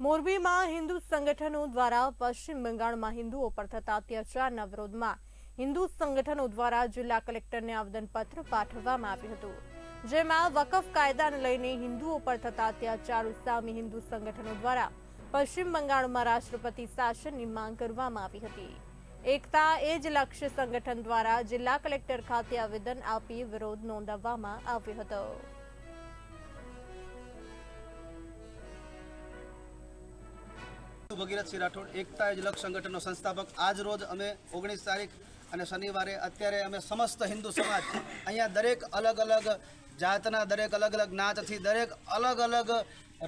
મોરબીમાં હિન્દુ સંગઠનો દ્વારા પશ્ચિમ બંગાળમાં હિન્દુઓ પર થતા અત્યાચારના વિરોધમાં હિન્દુ સંગઠનો દ્વારા જિલ્લા કલેક્ટરને આવેદનપત્ર પાઠવવામાં આવ્યું હતું. જેમાં વકફ કાયદાને લઈને હિન્દુઓ પર થતા અત્યાચારો સામે હિન્દુ સંગઠનો દ્વારા પશ્ચિમ બંગાળમાં રાષ્ટ્રપતિ શાસનની માંગ કરવામાં આવી હતી. એકતા એ જ લક્ષ્ય સંગઠન દ્વારા જિલ્લા કલેક્ટર ખાતે આવેદન આપી વિરોધ નોંધાવવામાં આવ્યો હતો. ભગીરથસિંહ રાઠોડ એકતા જ લક્ષ સંગઠનનો સંસ્થાપક. આજ રોજ અમે ઓગણીસ તારીખ અને શનિવારે અત્યારે અમે સમસ્ત હિન્દુ સમાજ અહીંયા દરેક અલગ અલગ જાતના, દરેક અલગ અલગ નાચથી દરેક અલગ અલગ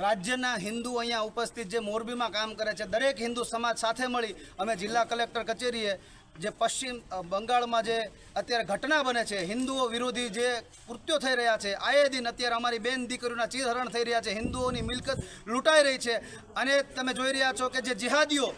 રાજ્યના હિન્દુ અહીંયા ઉપસ્થિત જે મોરબીમાં કામ કરે છે, દરેક હિન્દુ સમાજ સાથે મળી અમે જિલ્લા કલેક્ટર કચેરીએ જે પશ્ચિમ બંગાળમાં જે અત્યારે ઘટના બને છે, હિન્દુઓ વિરોધી જે કૃત્યો થઈ રહ્યા છે આએ દિન અત્યારે અમારી બેન દીકરીઓના ચીરહરણ થઈ રહ્યા છે, હિન્દુઓની મિલકત લૂંટાઈ રહી છે. અને તમે જોઈ રહ્યા છો કે જે જિહાદીઓ,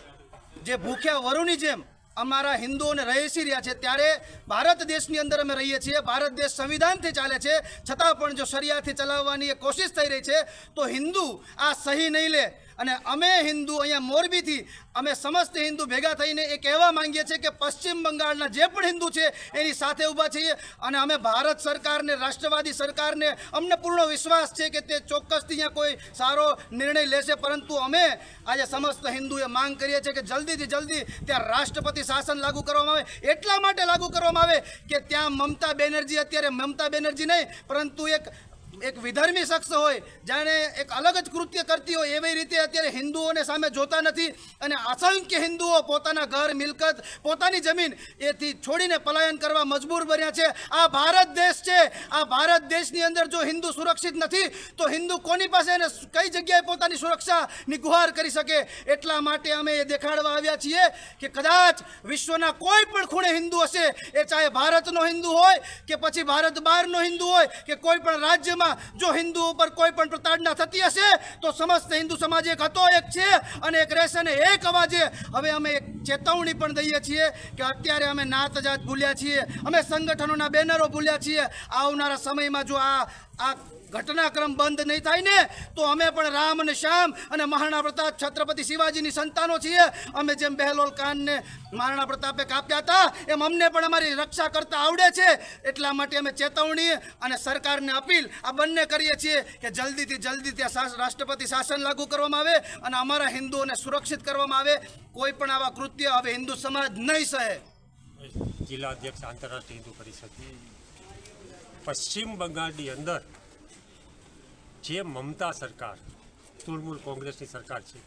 જે ભૂખ્યા વરુની જેમ અમારા હિન્દુઓને રહેસી રહ્યા છે, ત્યારે ભારત દેશની અંદર અમે રહીએ છીએ, ભારત દેશ સંવિધાનથી ચાલે છે. છતાં પણ જો શરિયાથી ચલાવવાની એ કોશિશ થઈ રહી છે, તો હિન્દુ આ સહી નહીં લે. અને અમે હિન્દુ અહીંયા મોરબીથી, અમે સમસ્ત હિન્દુ ભેગા થઈને એ કહેવા માંગીએ છીએ કે પશ્ચિમ બંગાળના જે પણ હિન્દુ છે, એની સાથે ઊભા છીએ અને અમે ભારત સરકારને, રાષ્ટ્રવાદી સરકારને અમને પૂર્ણ વિશ્વાસ છે કે તે ચોક્કસથી અહીંયા કોઈ સારો નિર્ણય લેશે. પરંતુ અમે આજે સમસ્ત હિન્દુએ માંગ કરીએ છીએ કે જલ્દીથી જલ્દી ત્યાં રાષ્ટ્રપતિ શાસન લાગુ કરવામાં આવે. એટલા માટે લાગુ કરવામાં આવે કે ત્યાં મમતા બેનર્જી, અત્યારે મમતા બેનર્જી નહીં, પરંતુ એક એક વિધર્મી શખ્સ હોય, જાણે એક અલગ જ કૃત્ય કરતી હોય, એવી રીતે અત્યારે હિન્દુઓને સામે જોતા નથી અને અસંખ્ય હિન્દુઓ પોતાના ઘર, મિલકત, પોતાની જમીન એથી છોડીને પલાયન કરવા મજબૂર બન્યા છે. આ ભારત દેશ છે. આ ભારત દેશની અંદર જો હિન્દુ સુરક્ષિત નથી, તો હિન્દુ કોની પાસે એને કઈ જગ્યાએ પોતાની સુરક્ષાની ગુહાર કરી શકે? એટલા માટે અમે એ દેખાડવા આવ્યા છીએ કે કદાચ વિશ્વના કોઈ પણ ખૂણે હિન્દુ હશે, એ ચાહે ભારતનો હિન્દુ હોય કે પછી ભારત બહારનો હિન્દુ હોય કે કોઈ પણ રાજ્યમાં જો હિન્દુ ઉપર કોઈ પણ પ્રતાડના થતી હશે, તો સમસ્ત હિન્દુ સમાજ એક હતો, એક છે અને એક રહેશે અને એક અવાજે હવે અમે એક ચેતવણી પણ દઈએ છીએ કે અત્યારે અમે નાત જાત ભૂલ્યા છીએ, અમે સંગઠનોના બેનરો ભૂલ્યા છીએ. આવનારા સમયમાં જો આ આ ઘટનાક્રમ બંધ નહીં થાય ને, તો અમે પણ રામ અને શ્યામ અને મહારાણા પ્રતાપ છત્રપતિ શિવાજીની સંતાનો છીએ. અમે જેમ બહેલોલ ખાનને મહારાણા પ્રતાપે કાપ્યા હતા, એમ અમને પણ અમારી રક્ષા કરતા આવડે છે. એટલા માટે અમે ચેતવણી અને સરકારને અપીલ આ બંને કરીએ છીએ કે જલ્દીથી જલ્દી ત્યાં રાષ્ટ્રપતિ શાસન લાગુ કરવામાં આવે અને અમારા હિન્દુઓને સુરક્ષિત કરવામાં આવે. કોઈ પણ આવા કૃત્ય હવે હિન્દુ સમાજ નહીં સહે. જિલ્લા અધ્યક્ષ આંતરરાષ્ટ્રીય હિન્દુ પરિષદ પશ્ચિમ બંગાળની અંદર જે મમતા સરકાર, તૃણમૂલ કોંગ્રેસની સરકાર છે,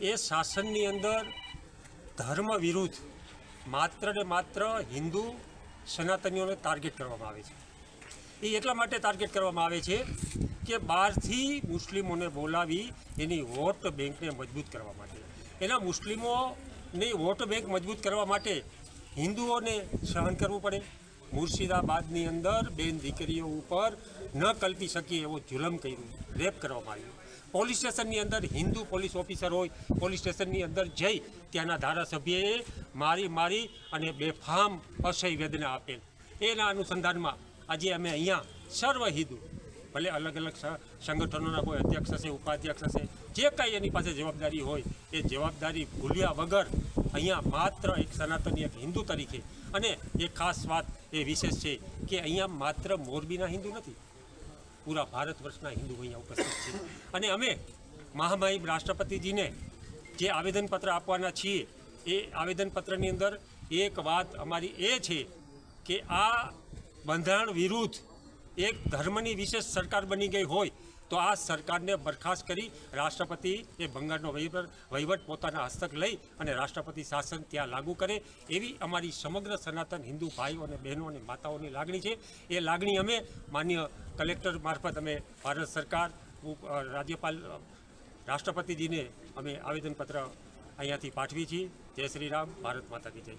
એ શાસનની અંદર ધર્મ વિરુદ્ધ માત્ર ને માત્ર હિન્દુ સનાતનીઓને ટાર્ગેટ કરવામાં આવે છે. એ એટલા માટે ટાર્ગેટ કરવામાં આવે છે કે બહારથી મુસ્લિમોને બોલાવી એની વોટ બેંકને મજબૂત કરવા માટે. એના મુસ્લિમોની વોટ બેંક મજબૂત કરવા માટે હિન્દુઓને સહન કરવું પડે મુર્શિદાબાદની અંદર બેન દીકરીઓ ઉપર ન કલ્પી શકીએ એવો જુલમ કર્યું, રેપ કરવામાં આવ્યો. પોલીસ સ્ટેશનની અંદર હિન્દુ પોલીસ ઓફિસર હોય, પોલીસ સ્ટેશનની અંદર જઈ ત્યાંના ધારાસભ્યએ મારી મારી અને બેફામ અસહ્ય વેદના આપેલ. એના અનુસંધાનમાં આજે અમે અહીંયા સર્વ હિન્દુ ભલે અલગ અલગ સંગઠનોના કોઈ અધ્યક્ષ હશે, ઉપાધ્યક્ષ હશે, જે કાંઈ એની પાસે જવાબદારી હોય, એ જવાબદારી ભૂલ્યા વગર અહીંયા માત્ર એક સનાતની એક હિન્દુ તરીકે. અને એ ખાસ વાત એ વિશેષ છે કે અહીંયા માત્ર મોરબીના હિન્દુ નથી. પૂરા ભારત વર્ષના હિન્દુ અહીંયા ઉપસ્થિત છે. અને અમે મહામહિમ રાષ્ટ્રપતિજીને જે આવેદનપત્ર આપવાના છીએ, એ આવેદનપત્રની અંદર એક વાત અમારી એ છે કે આ બંધારણ વિરુદ્ધ એક ધર્મની વિશેષ સરકાર બની ગઈ હોય તો આ સરકારને બરખાસ્ત કરી રાષ્ટ્રપતિ એ બંગાળનો વહીવટ પોતાના હસ્તક લઈ અને રાષ્ટ્રપતિ શાસન ત્યાં લાગુ કરે એવી અમારી સમગ્ર સનાતન હિન્દુ ભાઈઓ અને બહેનો અને માતાઓની લાગણી છે. એ લાગણી અમે માન્ય કલેક્ટર મારફત અમે ભારત સરકાર રાજ્યપાલ રાષ્ટ્રપતિજીને અમે આવેદનપત્ર અહીંયાથી પાઠવી છીએ. જય શ્રી રામ. ભારત માતા કી જય.